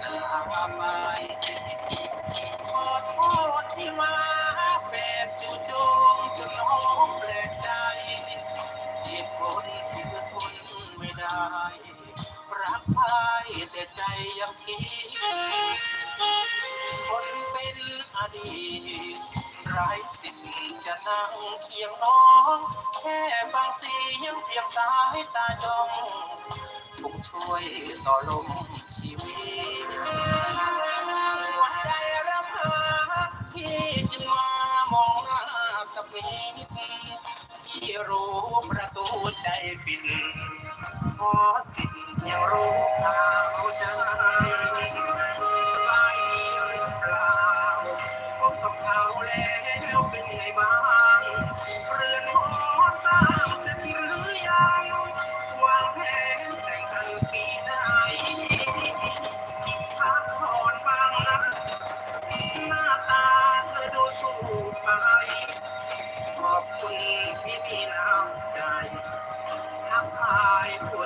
จะลาไปขอโทษที่มาแบบจู่โจมจนน้องแปลกใจเหตุผลคือทนไม่ได้ รักใครแต่ใจยังคิดคนเป็นอดีตไร้สิทธิ์จะนั่งเคียงน้อง แค่ฟังเสียงเพียงสายตาจ้อง คงช่วยต่อลมชีวิตหัวใจรับหาพี่จึงมามองหน้าสักนิดพี่รู้ประตูใจปิดขอสิ่งที่รู้ข่าวใจสบายดีหรือเปล่าพบกับเขาแล้วเป็นไงบ้าง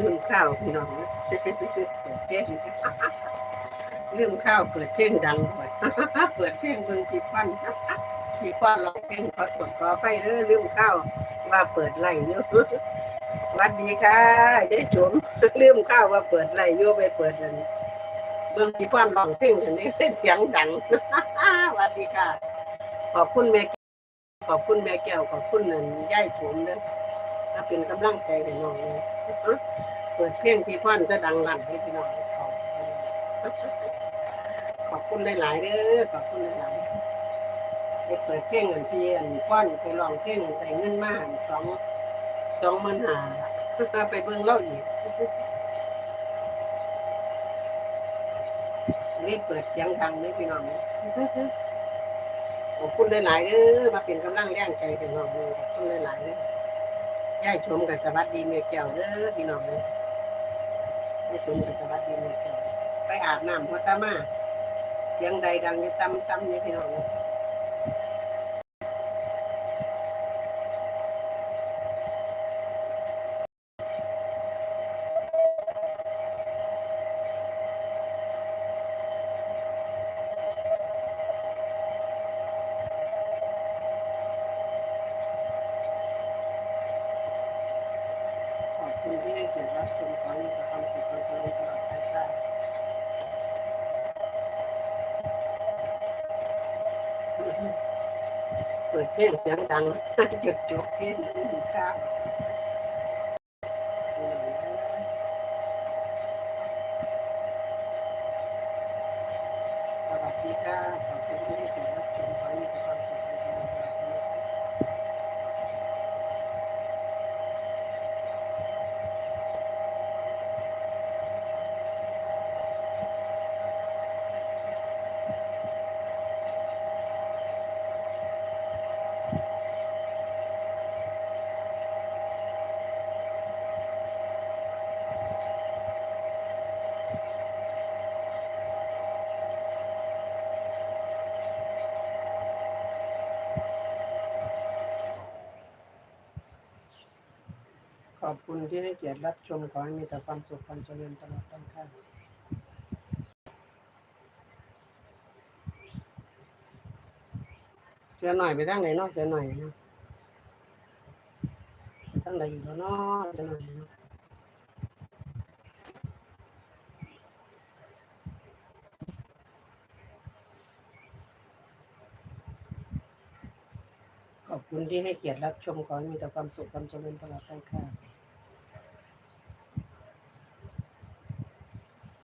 ลืมข้าวพี่น้องเปิดเพลงลืมข้าวเปิดเพลงดังหมดเปิดเพลงเบิ่งจีฟันจีฟันร้องเพลงขอตรวจขอไปเด้อลืมข้าวว่าเปิดไล่อยู่หวัดดีค่ะยายจุ๋มลืมข้าวว่าเปิดไล่อยู่ไปเปิดนั่นเบิ่งจีฟันร้องเพลงอันนี้เสียงดังวัดดีค่ะ ขอบคุณแม่แก้วขอบคุณแม่แก้วขอบคุณนั่นยายจุ๋มเด้อ ถ้าเป็นกำลังใจให้น้องเลยเปิดเพลงพี่พ่อนจะดังลั่นให้พี่น้องเขาขอบคุณหลายๆเด้อขอบคุณหลายๆไปเปิดเพลงอันพี่อันพ่อนไปร้องเพลงได้เงินมาอันสองสองหมื่นห้าไปเบิ่งเล่าอีกนี่เปิดเสียงดังเลยพี่น้องขอบคุณหลายๆเด้อมาเป็นกำลังแรงใจพี่น้องขอบคุณหลายๆเด้อ ยายชมกับสวัสดีเมียแก้วเด้อพี่น้องเลยไม่ชมกับสวัสดีเมียจ้วไปอาบน้ำหัวตามาเสียงใดดังอยู่ตำตำนี่พี่น้องขอบคุณที่ให้เกียรติรับชมขอให้มีแต่ความสุขความเจริญตลอดไปค่ะเปิดเพลง เสียงดังจุดจบเพลงดูข้าวสวัสดีค่ะขอบคุณที่ให้เกียรติรับชมขอให้มีแต่ความสุขความเจริญตลอดไปค่ะ ขอบคุณที่ให้เกียรติรับชม ขอให้มีแต่ความสุขความเจริญตลอดทั้งค่ะเสียหน่อยไปทางไหนเนาะเสียหน่อยเนาะไปทางไหนอยู่เนาะเสียหน่อยเนาะขอบคุณที่ให้เกียรติรับชมขอให้มีแต่ความสุขความเจริญตลอดทั้งค่ะ